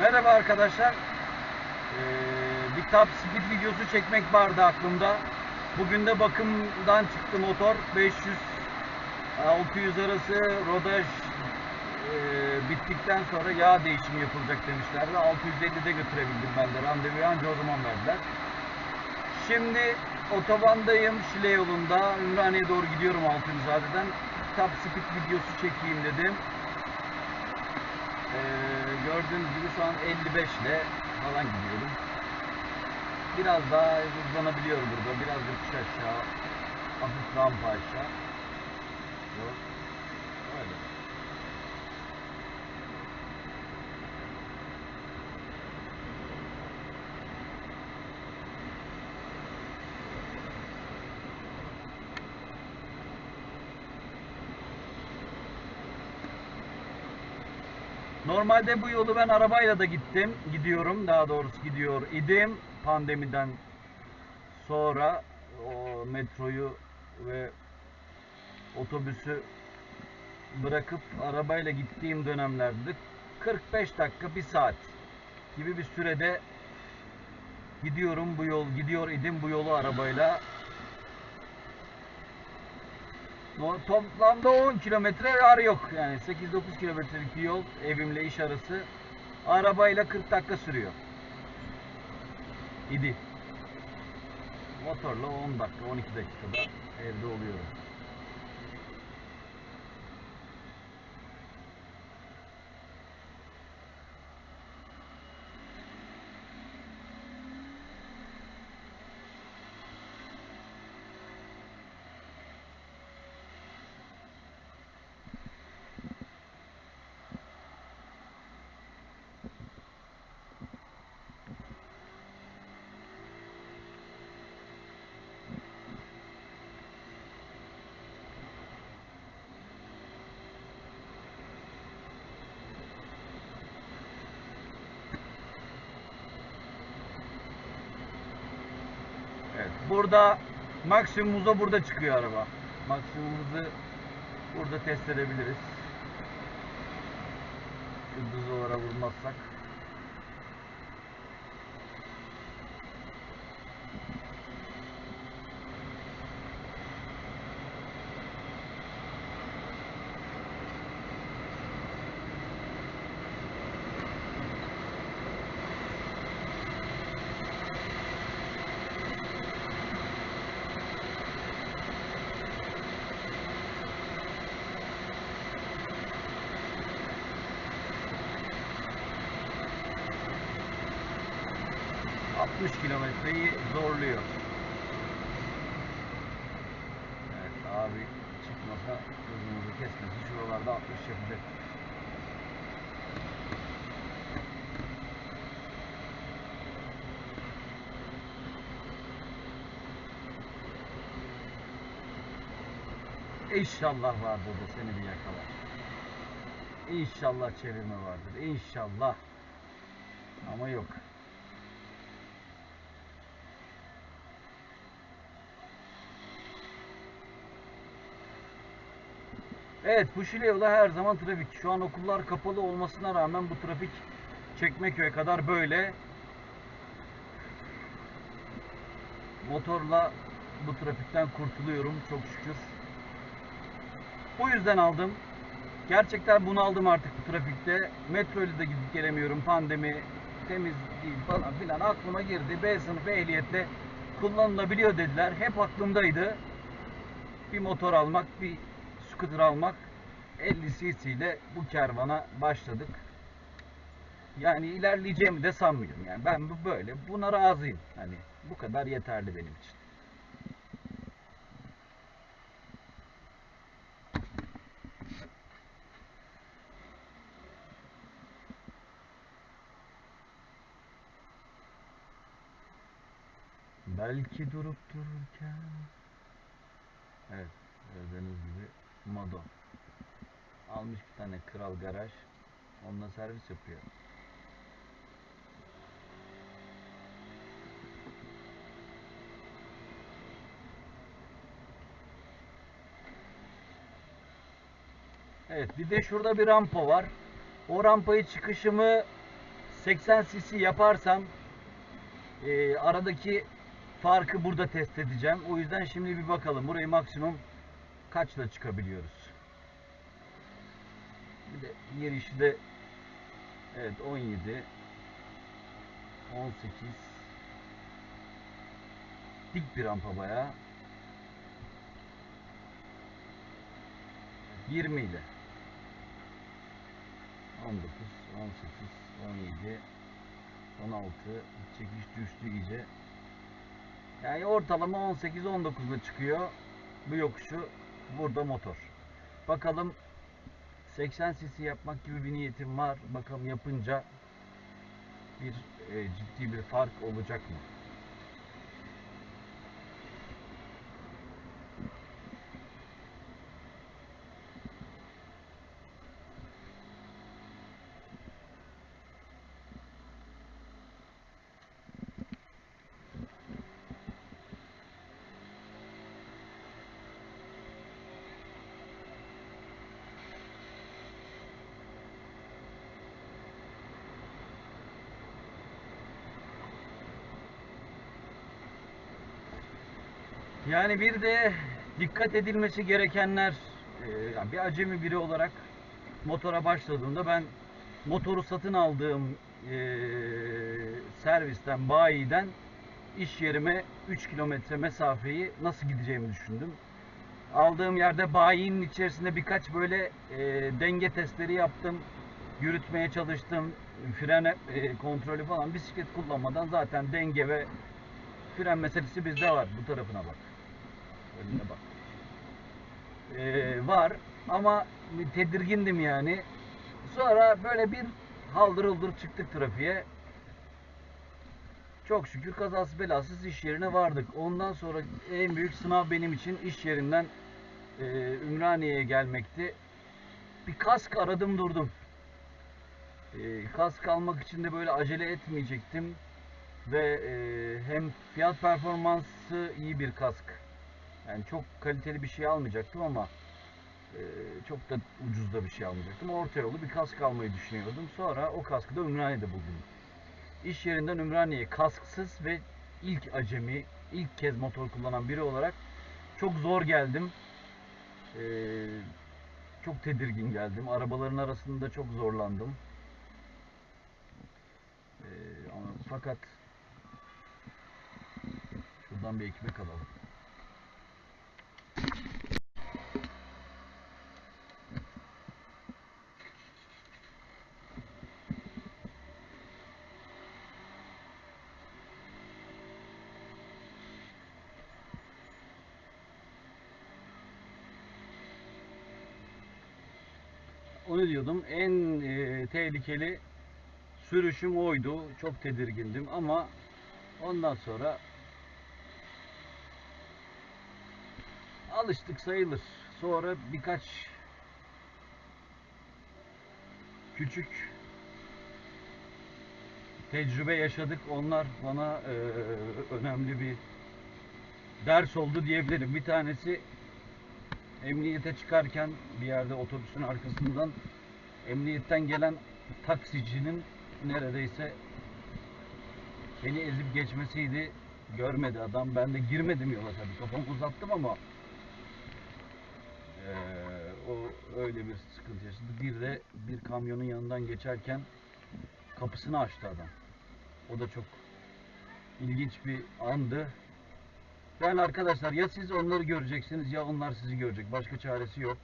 Merhaba arkadaşlar. Ee, bir top speed videosu çekmek vardı aklımda. Bugün de bakımdan çıktı motor. 500 600 arası rodaj e, bittikten sonra yağ değişimi yapılacak demişlerdi. 650'de götürebildim ben de. Randevuyu anca o zaman verdiler. Şimdi otobandayım Şile yolunda. Ümraniye'ye doğru gidiyorum Altınzade'den. Top speed videosu çekeyim dedim. Ee, gördüğünüz gibi şu an 55 ile falan gidiyorum. Biraz daha hızlanabiliyorum burada. Biraz yokuş aşağı. Hafif rampa aşağı. Yok. Normalde bu yolu ben arabayla da gittim. Gidiyorum daha doğrusu gidiyor idim. Pandemiden sonra o metroyu ve otobüsü bırakıp arabayla gittiğim dönemlerde 45 dakika bir saat gibi bir sürede gidiyorum bu yol gidiyor idim bu yolu arabayla Toplamda 10 kilometre var yok yani 8-9 kilometrelik bir yol evimle iş arası arabayla 40 dakika sürüyor. İdi. Motorla 10 dakika 12 dakikada evde oluyorum. Burada maksimum hıza burada çıkıyor araba. Maksimum hızı burada test edebiliriz. Şu düzolara vurmazsak. ...60 kilometreyi zorluyor. Evet abi çıkmasa hızımızı kesmesi şuralarda 60 yapacak. İnşallah vardır da seni bir yakalar. İnşallah çevirme vardır. İnşallah. Ama yok. Evet bu Şile yolu her zaman trafik. Şu an okullar kapalı olmasına rağmen bu trafik Çekmeköy'e kadar böyle. Motorla bu trafikten kurtuluyorum çok şükür. Bu yüzden aldım. Gerçekten bunu aldım artık bu trafikte. Metro ile de gidip gelemiyorum. Pandemi temiz değil falan filan aklıma girdi. B sınıfı ehliyetle kullanılabiliyor dediler. Hep aklımdaydı. Bir motor almak, bir scooter almak 50 cc ile bu kervana başladık. Yani ilerleyeceğimi de sanmıyorum. Yani ben bu böyle buna razıyım. Hani bu kadar yeterli benim için. Belki durup dururken Evet gördüğünüz gibi Modo Almış bir tane kral garaj Onunla servis yapıyor Evet bir de şurada bir rampa var. O rampayı çıkışımı 80 cc yaparsam e, aradaki farkı burada test edeceğim. O yüzden şimdi bir bakalım burayı maksimum kaçla çıkabiliyoruz. Bir de girişi de evet 17 18 dik bir rampa bayağı. 20 ile. 19 18 17 16 çekiş düştü iyice. Yani ortalama 18-19 ile çıkıyor bu yokuşu burada motor bakalım 80 cc yapmak gibi bir niyetim var bakalım yapınca bir e, ciddi bir fark olacak mı? Yani bir de dikkat edilmesi gerekenler e, bir acemi biri olarak motora başladığımda ben motoru satın aldığım e, servisten, bayiden iş yerime 3 kilometre mesafeyi nasıl gideceğimi düşündüm. Aldığım yerde bayinin içerisinde birkaç böyle e, denge testleri yaptım. Yürütmeye çalıştım. Fren kontrolü falan bisiklet kullanmadan zaten denge ve fren meselesi bizde var. Bu tarafına bak. Önüne bak. Ee, var ama tedirgindim yani. Sonra böyle bir haldır huldur çıktık trafiğe. Çok şükür kazası belasız iş yerine vardık. Ondan sonra en büyük sınav benim için iş yerinden e, Ümraniye'ye gelmekti. Bir kask aradım durdum. E, kask almak için de böyle acele etmeyecektim. Ve e, hem fiyat performansı iyi bir kask. Yani çok kaliteli bir şey almayacaktım ama e, çok da ucuz da bir şey almayacaktım. Orta yolu bir kask almayı düşünüyordum. Sonra o kaskı da Ümraniye'de buldum. İş yerinden Ümraniye'ye kasksız ve ilk acemi, ilk kez motor kullanan biri olarak çok zor geldim. E, çok tedirgin geldim. Arabaların arasında çok zorlandım. E, ama fakat şuradan bir ekmek alalım. Onu diyordum. En e, tehlikeli sürüşüm oydu. Çok tedirgindim ama ondan sonra alıştık sayılır. Sonra birkaç küçük tecrübe yaşadık. Onlar bana e, önemli bir ders oldu diyebilirim. Bir tanesi emniyete çıkarken bir yerde otobüsün arkasından emniyetten gelen taksicinin neredeyse beni ezip geçmesiydi. Görmedi adam. Ben de girmedim yola tabii. Kafamı uzattım ama eee, o öyle bir sıkıntı yaşadı. Bir de bir kamyonun yanından geçerken kapısını açtı adam. O da çok ilginç bir andı. Yani arkadaşlar ya siz onları göreceksiniz ya onlar sizi görecek. Başka çaresi yok.